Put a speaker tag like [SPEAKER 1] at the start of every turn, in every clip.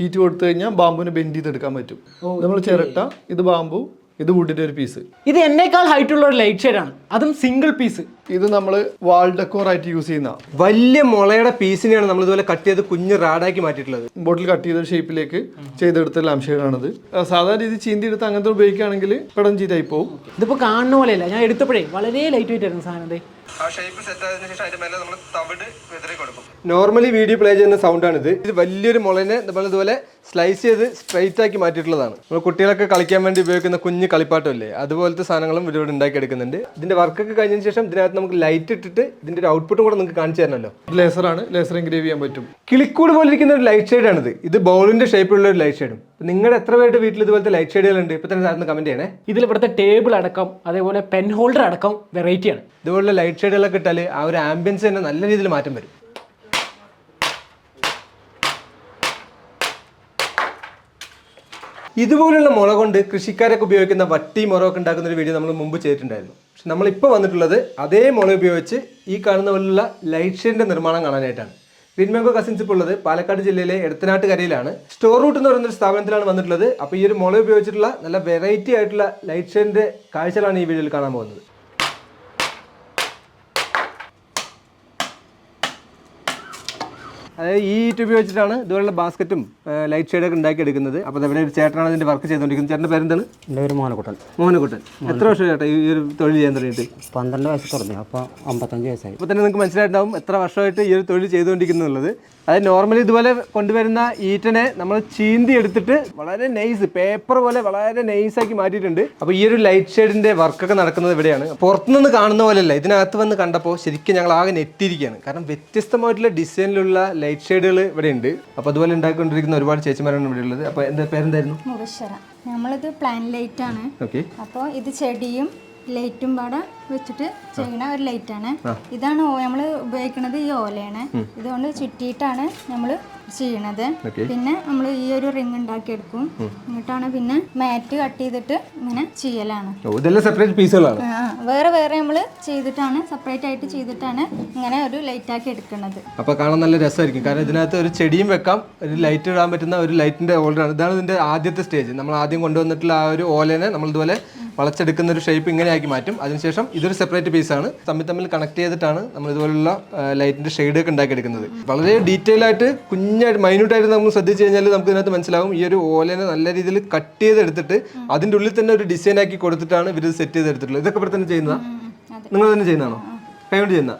[SPEAKER 1] Heat കൊടുത്തു കഴിഞ്ഞാൽ ബാമ്പുവിനെ bend ചെയ്തെടുക്കാൻ പറ്റും. നമ്മൾ ചിരട്ട ഇത് ബാമ്പു ഇത് വുഡിന്റെ ഒരു പീസ്
[SPEAKER 2] ഇത് എന്നേക്കാൾ ഹൈറ്റ് ഉള്ള ഒരു ലൈറ്റ് ഷെയ്ഡാണ് അതും സിംഗിൾ പീസ്
[SPEAKER 1] ഇത് നമ്മൾ വാൾ ഡെക്കോർ ആയിട്ട് യൂസ് ചെയ്യുന്ന.
[SPEAKER 3] വലിയ മുളയുടെ പീസിനെയാണ് നമ്മൾ ഇതുപോലെ കട്ട് ചെയ്ത് കുഞ്ഞ് റാഡാക്കി മാറ്റിയിട്ടുള്ളത്.
[SPEAKER 1] ബോട്ടിൽ കട്ട് ചെയ്ത ഷേപ്പിലേക്ക് ചെയ്തെടുത്ത ലാംപ് ഷെയ്ഡാണിത് സാധാരണ രീതി ചീന്തി എടുത്ത് അങ്ങനത്തെ ഉപയോഗിക്കുകയാണെങ്കിൽ പെടം ചീത്തായി പോകും
[SPEAKER 2] ഇതിപ്പോ കാണുന്ന പോലെയല്ല. ഞാൻ എടുത്തപ്പോഴേ വളരെ ലൈറ്റ് വെയിറ്റ് ആയിരുന്നു സാധനം ദേ.
[SPEAKER 4] ആ ഷേപ്പ് സെറ്റ് ആയതിനു ശേഷം അതിന്റെ മേലെ നമ്മൾ തവിട് വിതറി കൊടുക്കും.
[SPEAKER 3] നോർമലി വീഡിയോ പ്ലേ ചെയ്യുന്ന സൗണ്ടാണിത് ഇത് വലിയൊരു മുളനെ നമ്മൾ ഇതുപോലെ സ്ലൈസ് ചെയ്ത് സ്ട്രൈറ്റ് ആക്കി മാറ്റിയിട്ടുള്ളതാണ്. നമ്മൾ കുട്ടികളൊക്കെ കളിക്കാൻ വേണ്ടി ഉപയോഗിക്കുന്ന കുഞ്ഞ് കളിപ്പാട്ടമല്ലേ? അതുപോലത്തെ സാധനങ്ങളും ഇവിടെ ഉണ്ടാക്കി എടുക്കുന്നുണ്ട്. ഇതിന്റെ വർക്കൊക്കെ കഴിഞ്ഞതിന് ശേഷം ഇതിനകത്ത് നമുക്ക് ലൈറ്റ് ഇട്ടിട്ട് ഇതിന്റെ ഒരു ഔട്ട്പുട്ടും കൂടെ നിങ്ങൾക്ക് കാണിച്ചു തരണമല്ലോ.
[SPEAKER 1] ലേസറാണ് ലേസർ എൻഗ്രേവ് ചെയ്യാൻ പറ്റും.
[SPEAKER 3] കിളിക്കൂട് പോലെ ഇരിക്കുന്ന ഒരു ലൈറ്റ് ഷെയ്ഡാണിത് ഇത് ബൗളിന്റെ ഷേപ്പിലുള്ള ഒരു ലൈറ്റ് ഷെയ്ഡും നിങ്ങളുടെ എത്ര പേരുടെ വീട്ടിൽ ഇതുപോലത്തെ ലൈറ്റ് ഷെയ്ഡുകളുണ്ട് ഇപ്പൊ തന്നെ സാറിന് കമന്റ് ചെയ്യണേ.
[SPEAKER 2] ഇതിൽ ഇവിടുത്തെ ടേബിൾ അടക്കം അതേപോലെ പെൻ ഹോൾഡർ അടക്കം വെറൈറ്റിയാണ്
[SPEAKER 3] ഇതുപോലുള്ള ലൈറ്റ് ഷെയ്ഡുകളൊക്കെ ഇട്ടാൽ ആ ഒരു ആംബിയൻസ് തന്നെ നല്ല രീതിയിൽ മാറ്റം വരും. ഇതുപോലുള്ള മുള കൊണ്ട് കൃഷിക്കാരൊക്കെ ഉപയോഗിക്കുന്ന വട്ടി മുറമൊക്കെ ഉണ്ടാക്കുന്ന ഒരു വീഡിയോ നമ്മൾ മുമ്പ് ചെയ്തിട്ടുണ്ടായിരുന്നു. പക്ഷെ നമ്മളിപ്പോൾ വന്നിട്ടുള്ളത് അതേ മുള ഉപയോഗിച്ച് ഈ കാണുന്ന പോലുള്ള ലൈറ്റ് ഷെയ്ഡിന്റെ നിർമ്മാണം കാണാനായിട്ടാണ്. ഗ്രീൻ കസിൻസ് ഇപ്പോൾ ഉള്ളത് പാലക്കാട് ജില്ലയിലെ എടത്തനാട്ട് കരയിലാണ് സ്റ്റോർ റൂട്ട് എന്ന് പറയുന്ന ഒരു സ്ഥാപനത്തിലാണ് വന്നിട്ടുള്ളത്. അപ്പോൾ ഈ ഒരു മുള ഉപയോഗിച്ചിട്ടുള്ള നല്ല വെറൈറ്റി ആയിട്ടുള്ള ലൈറ്റ് ഷെയ്ഡിന്റെ കാഴ്ചകളാണ് ഈ വീഡിയോയിൽ കാണാൻ പോകുന്നത്. അതായത് ഈ ട്യൂബ് വെച്ചിട്ടാണ് ഇതുപോലുള്ള ബാസ്ക്കറ്റും ലൈറ്റ് ഷെയ്ഡൊക്കെ ഉണ്ടാക്കി എടുക്കുന്നത് അപ്പോൾ ഇവിടെ ഒരു ചേട്ടനാണ് ഇതിന്റെ വർക്ക് ചെയ്തുകൊണ്ടിരിക്കുന്നത്. ചേട്ടന്റെ പേരെന്താണ്?
[SPEAKER 5] എന്റെ പേര് മോനക്കുട്ടൻ
[SPEAKER 3] മോഹനക്കുട്ടൻ. എത്ര വർഷം ചേട്ടാ ഈ ഒരു തൊഴിൽ ചെയ്യാൻ തുടങ്ങിയിട്ട്?
[SPEAKER 5] പന്ത്രണ്ട് വയസ്സ് തുടങ്ങി. അപ്പോൾ അമ്പത്തഞ്ച് വയസ്സായി.
[SPEAKER 3] അപ്പോൾ തന്നെ നിങ്ങൾക്ക് മനസ്സിലായിട്ടുണ്ടാവും എത്ര വർഷമായിട്ട് ഈ ഒരു തൊഴിൽ ചെയ്തുകൊണ്ടിരിക്കുന്നുള്ളത് അതായത് നോർമലി ഇതുപോലെ കൊണ്ടുവരുന്ന ഈറ്റനെ നമ്മൾ ചീന്തി എടുത്തിട്ട് വളരെ നൈസ് പേപ്പർ പോലെ വളരെ നൈസാക്കി മാറ്റിയിട്ടുണ്ട്. അപ്പോൾ ഈ ഒരു ലൈറ്റ് ഷെയ്ഡിന്റെ വർക്കൊക്കെ നടക്കുന്നത് ഇവിടെയാണ്. പുറത്തുനിന്ന് കാണുന്ന പോലെയല്ല. ഇതിനകത്ത് വന്ന് കണ്ടപ്പോൾ ശരിക്കും ഞങ്ങൾ ആകെ നെറ്റിയിരിക്കുകയാണ്. കാരണം വ്യത്യസ്തമായിട്ടുള്ള ഡിസൈനിലുള്ള ലൈറ്റ് ഷെയ്ഡുകൾ ഇവിടെ ഉണ്ട് അപ്പോൾ അതുപോലെ ഉണ്ടാക്കിക്കൊണ്ടിരിക്കുന്ന ഒരുപാട് ചേച്ചിമാരാണ് ഇവിടെ ഉള്ളത്. അപ്പോൾ എന്താ പേരെന്തായിരുന്നു?
[SPEAKER 6] നമ്മളിത് പ്ലാൻ ലൈറ്റ് ആണ്.
[SPEAKER 3] ഓക്കെ
[SPEAKER 6] അപ്പോൾ ഇത് ചെടിയും ലൈറ്റും പാടെ വെച്ചിട്ട് ചെയ്യണ ഒരു ലൈറ്റാണ്. ആണ് ഇതാണ് നമ്മൾ ഉപയോഗിക്കുന്നത് ഈ ഓലയാണ്. ഇതുകൊണ്ട് ചുറ്റിയിട്ടാണ് നമ്മൾ ചെയ്യണത്. പിന്നെ നമ്മൾ ഈ ഒരു റിങ് ഉണ്ടാക്കിയെടുക്കും. എന്നിട്ടാണ് പിന്നെ മാറ്റ് കട്ട് ചെയ്തിട്ട് ഇങ്ങനെ ചെയ്യലാണ്.
[SPEAKER 3] ഇതെല്ലാം സെപ്പറേറ്റ് പീസുകളാണ്.
[SPEAKER 6] വേറെ വേറെ നമ്മൾ ചെയ്തിട്ടാണ് സെപ്പറേറ്റ് ആയിട്ട് ചെയ്തിട്ടാണ് ഇങ്ങനെ ഒരു ലൈറ്റ് ആക്കി എടുക്കുന്നത്
[SPEAKER 3] അപ്പൊ കാണാൻ നല്ല രസമായിരിക്കും. കാരണം ഇതിനകത്ത് ഒരു ചെടിയും വെക്കാം ഒരു ലൈറ്റ് ഇടാൻ പറ്റുന്ന ഒരു ലൈറ്റിന്റെ ഓൾഡറാണ് ഇതാണ് ഇതിന്റെ ആദ്യത്തെ സ്റ്റേജ് നമ്മൾ ആദ്യം കൊണ്ടുവന്നിട്ടുള്ള ആ ഒരു ഓലേനെ നമ്മൾ ഇതുപോലെ വളച്ചെടുക്കുന്ന ഒരു ഷേപ്പ് ഇങ്ങനെയാക്കി മാറ്റും. അതിനുശേഷം ഇതൊരു സെപ്പറേറ്റ് പീസ് ആണ്. തമ്മിൽ തമ്മിൽ കണക്ട് ചെയ്തിട്ടാണ് നമ്മൾ ഇതുപോലുള്ള ലൈറ്റിന്റെ ഷെയ്ഡ് ഒക്കെ ഉണ്ടാക്കിയെടുക്കുന്നത്. വളരെ ഡീറ്റെയിൽ ആയിട്ട് കുഞ്ഞായിട്ട് മൈന്യൂട്ട് ആയിട്ട് നമ്മൾ ശ്രദ്ധിച്ചു കഴിഞ്ഞാൽ നമുക്ക് ഇതിനകത്ത് മനസ്സിലാവും. ഈ ഒരു ഓലേനെ നല്ല രീതിയിൽ കട്ട് ചെയ്തെടുത്തിട്ട് അതിന്റെ ഉള്ളിൽ തന്നെ ഒരു ഡിസൈൻ ആക്കി കൊടുത്തിട്ടാണ് ഇവർ സെറ്റ് ചെയ്തെടുത്തിട്ടുള്ളത്. ഇതൊക്കെ ഇവിടെ തന്നെ ചെയ്യുന്നതാണ് നിങ്ങൾ തന്നെ ചെയ്യുന്നതാണോ? കൈകൊണ്ട് ചെയ്യുന്ന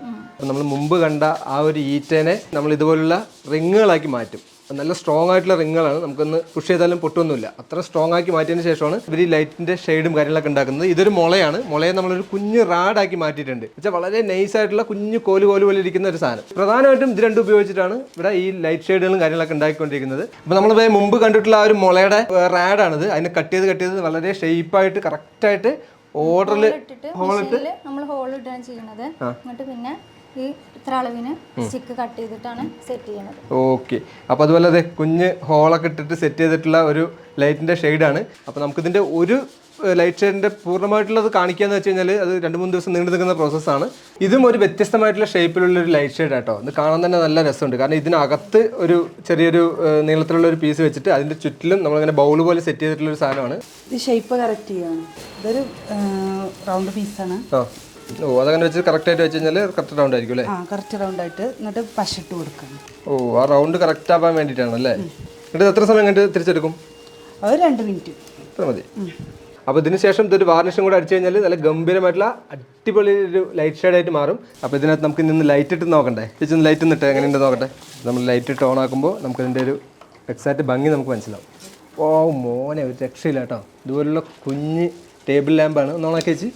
[SPEAKER 3] നമ്മൾ മുമ്പ് കണ്ട ആ ഒരു ഈറ്റനെ നമ്മൾ ഇതുപോലുള്ള റിങ്ങുകളാക്കി മാറ്റും. നല്ല സ്ട്രോങ് ആയിട്ടുള്ള റിങ്ങുകളാണ് നമുക്കൊന്ന് പുഷ് ചെയ്താലും പൊട്ടൊന്നുമില്ല അത്ര സ്ട്രോങ് ആക്കി മാറ്റിയതിന് ശേഷമാണ് ഇവർ ഈ ലൈറ്റിന്റെ ഷെയ്ഡും കാര്യങ്ങളൊക്കെ ഉണ്ടാക്കുന്നത്. ഇതൊരു മുളയാണ്. മുളയെ നമ്മളൊരു കുഞ്ഞ് റാഡാക്കി മാറ്റിയിട്ടുണ്ട്. വെച്ചാൽ വളരെ നൈസ് ആയിട്ടുള്ള കുഞ്ഞു കോൽ കോൽ പോലെ ഇരിക്കുന്ന ഒരു സാധനം. പ്രധാനമായിട്ടും ഇത് രണ്ടും ഉപയോഗിച്ചിട്ടാണ് ഇവിടെ ഈ ലൈറ്റ് ഷെയ്ഡുകളും കാര്യങ്ങളൊക്കെ ഉണ്ടാക്കിക്കൊണ്ടിരിക്കുന്നത് അപ്പോൾ നമ്മൾ മുമ്പ് കണ്ടിട്ടുള്ള ആ ഒരു മുളയുടെ റാഡാണിത് അതിനെ കട്ട് ചെയ്ത് കട്ട് ചെയ്ത് വളരെ ഷേപ്പായിട്ട് കറക്റ്റായിട്ട് ഓർഡറിൽ
[SPEAKER 6] ഇട്ടിട്ട് നമ്മൾ ഹോൾ ഇട്ടാണ് ചെയ്യുന്നത് എന്നിട്ട് പിന്നെ ഈ ഇത്ര അളവിന് സ്റ്റിക്ക് കട്ട് ചെയ്തിട്ടാണ് സെറ്റ്
[SPEAKER 3] ഓക്കെ അപ്പോൾ അതുപോലെ അതെ കുഞ്ഞ് ഹോളൊക്കെ ഇട്ടിട്ട് സെറ്റ് ചെയ്തിട്ടുള്ള ഒരു ലൈറ്റിന്റെ ഷെയ്ഡാണ് അപ്പോൾ നമുക്കിതിന്റെ ഒരു ലൈറ്റ് ഷെയ്ഡിന്റെ പൂർണമായിട്ടുള്ളത് കാണിക്കാന്ന് വെച്ച് കഴിഞ്ഞാൽ അത് രണ്ട് മൂന്ന് ദിവസം നീണ്ടു നിൽക്കുന്ന പ്രോസസ്സാണ് ഇതും ഒരു വ്യത്യസ്തമായിട്ടുള്ള ഷേപ്പിലുള്ള ഒരു ലൈറ്റ് ഷെയ്ഡ് ആട്ടോ. ഇത് കാണാൻ തന്നെ നല്ല രസമുണ്ട്. കാരണം ഇതിനകത്ത് ഒരു ചെറിയൊരു നീളത്തിലുള്ള ഒരു പീസ് വെച്ചിട്ട് അതിന്റെ ചുറ്റിലും നമ്മളിങ്ങനെ ബൗൾ പോലെ സെറ്റ് ചെയ്തിട്ടുള്ള ഒരു സാധനമാണ്.
[SPEAKER 7] ഇത് ഷേപ്പ് കറക്റ്റ് ചെയ്യാണ് ഇതൊരു റൗണ്ട് പീസാണ്
[SPEAKER 3] ഓ അതങ്ങനെ വെച്ച് കറക്റ്റായിട്ട് വെച്ച് കഴിഞ്ഞാൽ കറക്റ്റ് റൗണ്ട് ആയിരിക്കും അല്ലേ?
[SPEAKER 7] ആ കറക്റ്റ് റൗണ്ട് ആയിട്ട് എന്നിട്ട് പശിട്ട് കൊടുക്കണം.
[SPEAKER 3] ഓ ആ റൗണ്ട് കറക്റ്റ് ആവാൻ വേണ്ടിയിട്ടാണ് അല്ലേ? എന്നിട്ട് എത്ര സമയം കണ്ട് തിരിച്ചെടുക്കും?
[SPEAKER 7] അത് രണ്ട് മിനിറ്റ്
[SPEAKER 3] ഇത്ര മതി. അപ്പോൾ ഇതിന് ശേഷം ഇതൊരു വാർണിഷും കൂടെ അടിച്ചു കഴിഞ്ഞാൽ നല്ല ഗംഭീരമായിട്ടുള്ള അടിപൊളി ഒരു ലൈറ്റ് ഷെയ്ഡായിട്ട് മാറും. അപ്പോൾ ഇതിനകത്ത് നമുക്ക് നിന്ന് ലൈറ്റ് ഇട്ട് നോക്കണ്ടേ? ചേച്ചി ഒന്ന് ലൈറ്റ് ഇട്ട് എങ്ങനെയുണ്ട് നോക്കട്ടെ? നമ്മൾ ലൈറ്റ് ഇട്ട് ഓൺ ആക്കുമ്പോൾ നമുക്ക് ഇതിന്റെ ഒരു എക്സാക്റ്റ് ഭംഗി നമുക്ക് മനസ്സിലാവും. ഓ മോനെ ഒരു രക്ഷയില്ല കേട്ടോ. ഇതുപോലുള്ള കുഞ്ഞ് ടേബിൾ ലാമ്പാണ് ഒന്ന് ഓണാക്കി വെച്ച്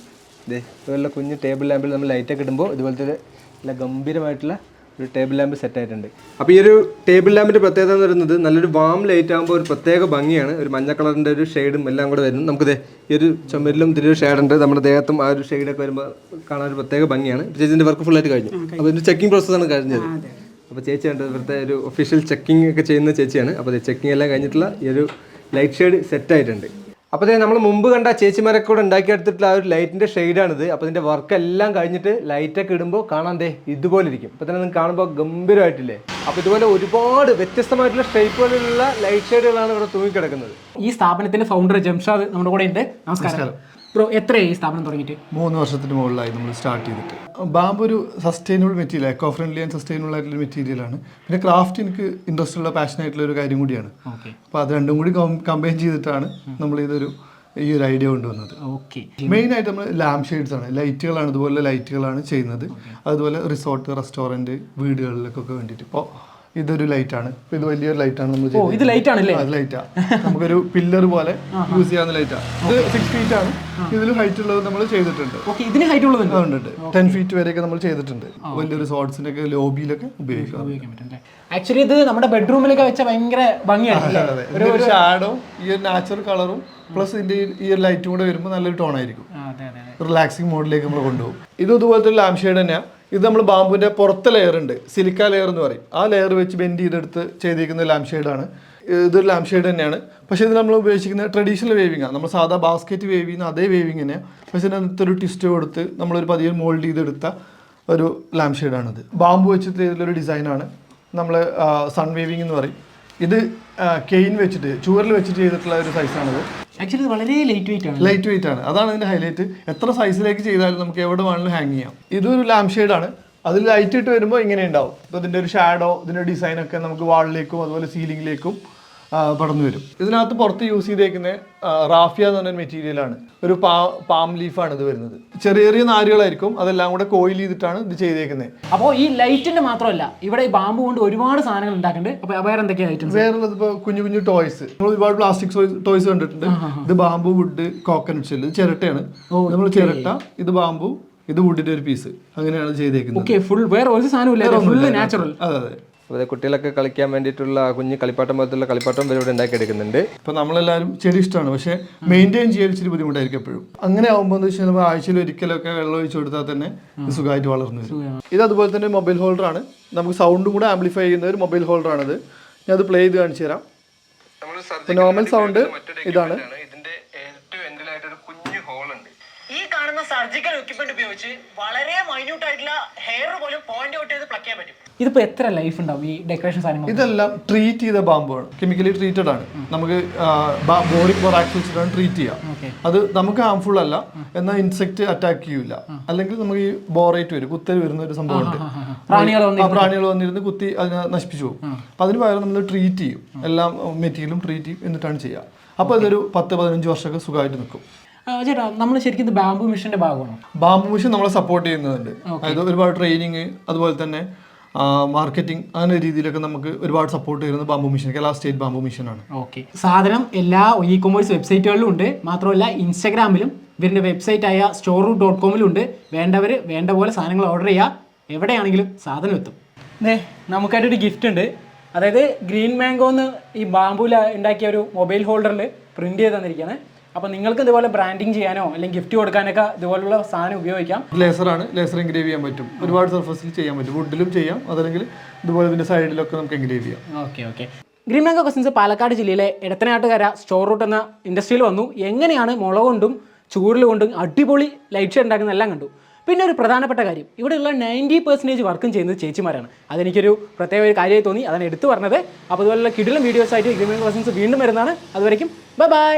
[SPEAKER 3] ഇതേ ഇതുപോലുള്ള കുഞ്ഞ് ടേബിൾ ലാമ്പിൽ നമ്മൾ ലൈറ്റൊക്കെ ഇടുമ്പോൾ ഇതുപോലത്തെ നല്ല ഗംഭീരമായിട്ടുള്ള ഒരു ടേബിൾ ലാമ്പ് സെറ്റ് ആയിട്ടുണ്ട്. അപ്പോൾ ഈ ഒരു ടേബിൾ ലാമ്പിന്റെ പ്രത്യേകത എന്ന് പറയുന്നത് നല്ലൊരു വാം ലൈറ്റ് ആകുമ്പോൾ ഒരു പ്രത്യേക ഭംഗിയാണ്. ഒരു മഞ്ഞ കളറിന്റെ ഒരു ഷെയ്ഡും എല്ലാം കൂടെ വരുന്നു. നമുക്കിത് ഈ ഒരു ചുമരിലും ഇതിലൊരു ഷെയ്ഡ് ഉണ്ട്. നമ്മുടെ ദേഹത്തും ആ ഒരു ഷെയ്ഡൊക്കെ വരുമ്പോൾ കാണാൻ ഒരു പ്രത്യേക ഭംഗിയാണ്. ചേച്ചിന്റെ വർക്ക് ഫുള്ളായിട്ട് കഴിഞ്ഞു. അപ്പോൾ ഇതിന്റെ ചെക്കിംഗ് പ്രോസസ്സാണ് കഴിഞ്ഞത്. അപ്പോൾ ചേച്ചി ഉണ്ട് ഇവിടുത്തെ ഒരു ഒഫീഷ്യൽ ചെക്കിംഗ് ഒക്കെ ചെയ്യുന്ന ചേച്ചിയാണ്. അപ്പോൾ ചെക്കിംഗ് എല്ലാം കഴിഞ്ഞിട്ടുള്ള ഈ ഒരു ലൈറ്റ് ഷെയ്ഡ് സെറ്റ് ആയിട്ടുണ്ട്. അപ്പോൾ നമ്മൾ മുമ്പ് കണ്ട ചേച്ചിമാരൊക്കെ കൂടെ ഉണ്ടാക്കിയെടുത്തിട്ടുള്ള ആ ഒരു ലൈറ്റിന്റെ ഷെയ്ഡാണിത്. അപ്പോൾ ഇതിന്റെ വർക്ക് എല്ലാം കഴിഞ്ഞിട്ട് ലൈറ്റൊക്കെ ഇടുമ്പോൾ കാണാൻ ദേ ഇതുപോലെ ഇരിക്കും. അപ്പോൾ തന്നെ നിങ്ങൾക്ക് കാണുമ്പോൾ ഗംഭീരമായിട്ടില്ലേ? അപ്പോൾ ഇതുപോലെ ഒരുപാട് വ്യത്യസ്തമായിട്ടുള്ള ഷേപ്പുകളിലുള്ള ലൈറ്റ് ഷെയ്ഡുകളാണ് ഇവിടെ തൂങ്ങിക്കിടക്കുന്നത്.
[SPEAKER 2] ഈ സ്ഥാപനത്തിന്റെ ഫൗണ്ടർ ജംഷാദ് നമ്മുടെ കൂടെ ഉണ്ട് നമസ്കാരം. ബ്രോ എത്രയായി ഈ സ്ഥാപനം തുടങ്ങിയിട്ട്?
[SPEAKER 1] മൂന്ന് വർഷത്തിന് മുകളിലായി നമ്മൾ സ്റ്റാർട്ട് ചെയ്തിട്ട്. ബാമ്പ് ഒരു sustainable material eco friendly and sustainable ആയിട്ടുള്ള മെറ്റീരിയലാണ് പിന്നെ ക്രാഫ്റ്റ് എനിക്ക് ഇൻട്രസ്റ്റ് ഉള്ള പാഷൻ ആയിട്ടുള്ള ഒരു കാര്യം കൂടിയാണ്. അപ്പോൾ അത് രണ്ടും കൂടി കമ്പൈൻ ചെയ്തിട്ടാണ് നമ്മൾ ഇതൊരു ഈ ഒരു ഐഡിയ കൊണ്ടുവന്നത്.
[SPEAKER 2] ഓക്കെ
[SPEAKER 1] മെയിൻ ആയിട്ട് നമ്മൾ ലാംപ് ഷെയ്ഡ്സ് ആണ്. ലൈറ്റുകളാണ് ഇതുപോലെ ലൈറ്റുകളാണ് ചെയ്യുന്നത്. അതുപോലെ റിസോർട്ട് റെസ്റ്റോറന്റ് വീടുകളിലൊക്കെ വേണ്ടിയിട്ട്. ഇപ്പോൾ ഇതൊരു ലൈറ്റാണ്. ഇപ്പൊ ഇത് വലിയൊരു ലൈറ്റാണ് നമ്മൾ
[SPEAKER 2] ഇത് ലൈറ്റ് ആണല്ലേ?
[SPEAKER 1] അത് ലൈറ്റാ നമുക്കൊരു പില്ലർ പോലെ യൂസ് ചെയ്യാവുന്ന ലൈറ്റാ ഇത് സിക്സ് ഫീറ്റ് ആണ്. ഇതിൽ ഹൈറ്റ് ഉള്ളത് നമ്മൾ ചെയ്തിട്ടുണ്ട്.
[SPEAKER 2] ഓക്കെ ഇതിന് ഹൈറ്റ്
[SPEAKER 1] അതുകൊണ്ട് ടെൻ ഫീറ്റ് വരെയൊക്കെ നമ്മൾ ചെയ്തിട്ടുണ്ട്. വലിയൊരു സോട്ട്സിന്റെ ഒക്കെ ലോബിയിലൊക്കെ ഉപയോഗിക്കാം
[SPEAKER 2] ആക്ച്വലി ഇത് നമ്മുടെ ബെഡ്റൂമിലൊക്കെ വെച്ച ഭയങ്കര ഭംഗിയാണ്
[SPEAKER 1] ഒരു ഷാഡോ ഈ ഒരു നാച്ചുറൽ കളറും പ്ലസ് ഇതിന്റെ ഈ- ഒരു ലൈറ്റും കൂടെ വരുമ്പോൾ നല്ലൊരു ടോൺ ആയിരിക്കും. റിലാക്സിങ് മോഡിലേക്ക് നമ്മൾ കൊണ്ടുപോകും. ഇത് ഇതുപോലത്തെ ഒരു ഷെയ്ഡ് തന്നെയാണ് ഇത് നമ്മൾ ബാമ്പുവിന്റെ പുറത്തെ ലെയർ ഉണ്ട്. സിലിക്ക ലെയർ എന്ന് പറയും. ആ ലെയർ വെച്ച് ബെൻഡ് ചെയ്തെടുത്ത് ചെയ്തിരിക്കുന്ന ലാംപ് ഷെയ്ഡാണ് ഇതൊരു ലാംപ് ഷെയ്ഡ് തന്നെയാണ്. പക്ഷേ ഇത് നമ്മൾ ഉപയോഗിക്കുന്ന ട്രഡീഷണൽ വേവിംഗ് ആണ് നമ്മൾ സാധാ ബാസ്ക്കറ്റ് വേവ് ചെയ്യുന്ന അതേ വേവിങ് തന്നെയാണ് പക്ഷേ ഇതിനകത്ത് ഒരു ട്വിസ്റ്റ് കൊടുത്ത് നമ്മളൊരു പതിയെ മോൾഡ് ചെയ്തെടുത്ത ഒരു ലാംപ് ഷെയ്ഡാണിത് ബാമ്പു വെച്ചിട്ട് ഇതിലൊരു ഡിസൈനാണ് നമ്മൾ സൺ വേവിംഗ് എന്ന് പറയും. ഇത് കെയിൻ വെച്ചിട്ട് ചുവരിൽ വെച്ചിട്ട് ചെയ്തിട്ടുള്ള ഒരു സൈസാണിത്
[SPEAKER 2] ആക്ച്വലി വളരെ ലൈറ്റ് വെയിറ്റ് ആണ്.
[SPEAKER 1] ലൈറ്റ് വെയിറ്റ് ആണ്. അതാണ് ഇതിന്റെ ഹൈലൈറ്റ് എത്ര സൈസിലേക്ക് ചെയ്താലും നമുക്ക് എവിടെ വേണമെങ്കിലും ഹാങ് ചെയ്യാം. ഇതൊരു ലാംപ് ഷെയ്ഡാണ് അതിൽ ലൈറ്റ് ഇട്ട് വരുമ്പോൾ ഇങ്ങനെ ഉണ്ടാവും. ഇപ്പോൾ ഇതിന്റെ ഒരു ഷാഡോ ഇതിന്റെ ഡിസൈനൊക്കെ നമുക്ക് വാളിലേക്കും അതുപോലെ സീലിംഗിലേക്കും പടർന്നു വരും. ഇതിനകത്ത് പുറത്ത് യൂസ് ചെയ്തേക്കുന്ന റാഫിയ എന്ന് പറഞ്ഞ മെറ്റീരിയലാണ് ഒരു പാ പാം ലീഫാണ് ഇത് വരുന്നത്. ചെറിയ ചെറിയ നാരുകളായിരിക്കും അതെല്ലാം കൂടെ കോയിൽ ചെയ്തിട്ടാണ് ഇത് ചെയ്തേക്കുന്നത്
[SPEAKER 2] അപ്പോൾ ഈ ലൈറ്റിന്റെ മാത്രമല്ല ഇവിടെ ഈ ബാമ്പു കൊണ്ട് ഒരുപാട് സാധനങ്ങൾ ഉണ്ടാക്കുന്നുണ്ട്. അപ്പോൾ വേറെ എന്തൊക്കെയാണ് ഐറ്റംസ്
[SPEAKER 1] വേറുള്ളത് ഇപ്പോൾ കുഞ്ഞു കുഞ്ഞു ടോയ്സ് നമ്മൾ ഒരുപാട് പ്ലാസ്റ്റിക് ടോയ്സ് കണ്ടിട്ടുണ്ട്. ഇത് ബാമ്പു വുഡ് കോക്കനട്ട് ഷെല്ല് ചിരട്ടയാണ്. നമ്മൾ ചിരട്ട ഇത് ബാമ്പു ഇത് വുഡിന്റെ ഒരു പീസ് അങ്ങനെയാണ് ചെയ്തേക്കുന്നത്.
[SPEAKER 2] ഓക്കെ ഫുൾ വേറെ ഒരു സാധനവും ഫുൾ നാച്ചുറൽ
[SPEAKER 1] അതെ അതെ.
[SPEAKER 3] അതുപോലെ കുട്ടികളൊക്കെ കളിക്കാൻ വേണ്ടിയിട്ടുള്ള കുഞ്ഞ് കളിപ്പാട്ടം പോലത്തുള്ള കളിപ്പാട്ടം വരെ ഇവിടെ ഉണ്ടാക്കിയെടുക്കുന്നുണ്ട്.
[SPEAKER 1] ഇപ്പൊ നമ്മളെല്ലാവരും ചെടി ഇഷ്ടമാണ് പക്ഷെ മെയിന്റെയിൻ ചെയ്യാൻ ഇച്ചിരി ബുദ്ധിമുട്ടായിരിക്കും എപ്പോഴും. അങ്ങനെ ആകുമ്പോൾ എന്ന് വെച്ചാൽ നമ്മൾ ആഴ്ചയിൽ ഒരിക്കലൊക്കെ വെള്ളം ഒഴിച്ചു കൊടുത്താൽ തന്നെ സുഖമായിട്ട് വളർന്നു വരും. ഇത് അതുപോലെ തന്നെ മൊബൈൽ ഹോൾഡർ ആണ്. നമുക്ക് സൗണ്ടും കൂടെ ആംപ്ലിഫൈ ചെയ്യുന്ന ഒരു മൊബൈൽ ഹോൾഡർ ആണിത്. ഞാൻ അത് പ്ലേ ചെയ്ത് കാണിച്ചു തരാം.
[SPEAKER 4] നമ്മൾ
[SPEAKER 1] നോർമൽ സൗണ്ട് ഇതാണ്.
[SPEAKER 4] ഇതിന്റെ ഏറ്റവും എൻഡിലായിട്ട് ഒരു കുഞ്ഞു ഹോൾ ഉണ്ട്.
[SPEAKER 2] ഈ കാണുന്ന സർജിക്കൽ എക്യുപ്മെന്റ് ഉപയോഗിച്ച് വളരെ മൈന്യൂട്ട് ആയിട്ടുള്ള ഹെയർ പോലും പോയിന്റ് ഔട്ട് ചെയ്ത് പ്ലക്ക് ചെയ്യാൻ പറ്റും. ഇതിപ്പോ എത്ര ലൈഫ് ഉണ്ടാവും ഈ ഡെക്കറേഷൻ സാധനങ്ങൾ
[SPEAKER 1] ഇതെല്ലാം ട്രീറ്റ് ചെയ്ത ബാമ്പുകൾ കെമിക്കലി ട്രീറ്റഡ് ആണ്. നമുക്ക് ബോഡി ഫോർ വെച്ചിട്ടാണ് ട്രീറ്റ് ചെയ്യുക അത് നമുക്ക് ഹാംഫുൾ അല്ല. എന്നാൽ ഇൻസെക്ട് അറ്റാക്ക് ചെയ്യൂല. അല്ലെങ്കിൽ നമുക്ക് ഈ ബോറേറ്റ് വരും കുത്തൽ വരുന്ന ഒരു സംഭവമുണ്ട്.
[SPEAKER 2] പ്രാണികൾ
[SPEAKER 1] വന്നിരുന്ന് കുത്തി അതിനെ നശിപ്പിച്ചു പോകും. അപ്പൊ അതിന് പകരം നമ്മൾ ട്രീറ്റ് ചെയ്യും. എല്ലാം മെറ്റീരിയലും ട്രീറ്റ് ചെയ്യും എന്നിട്ടാണ് ചെയ്യുക അപ്പൊ അതൊരു പത്ത് പതിനഞ്ച് വർഷമൊക്കെ സുഖമായിട്ട് നിൽക്കും.
[SPEAKER 2] ചേട്ടാ നമ്മൾ ശരിക്കും ഇത് മിഷന്റെ ഭാഗമാണ്?
[SPEAKER 1] ബാമ്പു മിഷൻ നമ്മളെ സപ്പോർട്ട് ചെയ്യുന്നുണ്ട്. അതായത് ഒരുപാട് ട്രെയിനിങ് അതുപോലെ തന്നെ മാർക്കറ്റിംഗ് അങ്ങനെ രീതിയിലൊക്കെ നമുക്ക് ഒരുപാട് സപ്പോർട്ട് ചെയ്യുന്നത് bamboo mission Kerala state bamboo മിഷനാണ്
[SPEAKER 2] okay സാധനം എല്ലാ ഇ കൊമേഴ്സ് വെബ്സൈറ്റുകളിലും ഉണ്ട്. മാത്രമല്ല ഇൻസ്റ്റാഗ്രാമിലും ഇവരുടെ വെബ്സൈറ്റ് ആയ സ്റ്റോർ റൂട്ട് ഡോട്ട് കോമിലും ഉണ്ട്. വേണ്ടവർ വേണ്ട പോലെ സാധനങ്ങൾ ഓർഡർ ചെയ്യുക എവിടെയാണെങ്കിലും സാധനം എത്തും. നമുക്കായിട്ട് നമുക്കായിട്ടൊരു ഗിഫ്റ്റ് ഉണ്ട്. അതായത് ഗ്രീൻ മാംഗോന്ന് ഈ ബാമ്പൂല ഉണ്ടാക്കിയ ഒരു മൊബൈൽ ഹോൾഡറിൽ പ്രിന്റ് ചെയ്ത് തന്നിരിക്കുകയാണ് അപ്പോൾ നിങ്ങൾക്ക് ഇതുപോലെ ബ്രാൻഡിങ് ചെയ്യാനോ അല്ലെങ്കിൽ ഗിഫ്റ്റ് കൊടുക്കാനൊക്കെ ഇതുപോലുള്ള സാധനം ഉപയോഗിക്കാം.
[SPEAKER 1] ലേസർ ആണ്. ലേസർ എൻഗ്രേവ് ചെയ്യാൻ പറ്റും. ഒരുപാട് സർഫസിൽ ചെയ്യാൻ പറ്റും. വുഡിലും ചെയ്യാം. അതല്ലെങ്കിൽ ഇതുപോലെ ഇതിന്റെ സൈഡിലൊക്കെ നമുക്ക് എൻഗ്രേവ് ചെയ്യാം.
[SPEAKER 2] Okay okay green cousins Palakkad ജില്ലയിലെ ഇടത്തനാട്ടുകര സ്റ്റോർ റൂട്ട് എന്ന ഇൻഡസ്ട്രിയിൽ വന്നു. എങ്ങനെയാണ് മുളക് കൊണ്ടും ചൂടിൽ കൊണ്ടും അടിപൊളി ലൈറ്റ് ഷെഡ് ഉണ്ടാക്കുന്ന എല്ലാം കണ്ടു. പിന്നെ ഒരു പ്രധാനപ്പെട്ട കാര്യം. ഇവിടെയുള്ള നയന്റി പെർസെന്റേജ് വർക്കും ചെയ്യുന്നത് ചേച്ചിമാരാണ്. അതെനിക്കൊരു പ്രത്യേക ഒരു കാര്യമായി തോന്നി. അതാണ് എടുത്തു പറഞ്ഞത്. അപ്പോൾ അതുപോലുള്ള കിടിലും വീഡിയോസ് ആയിട്ട് ഗ്രീൻ മാംഗോ കസിൻസ് വീണ്ടും വരുന്നതാണ്. അതുവരയ്ക്കും ബൈ ബൈ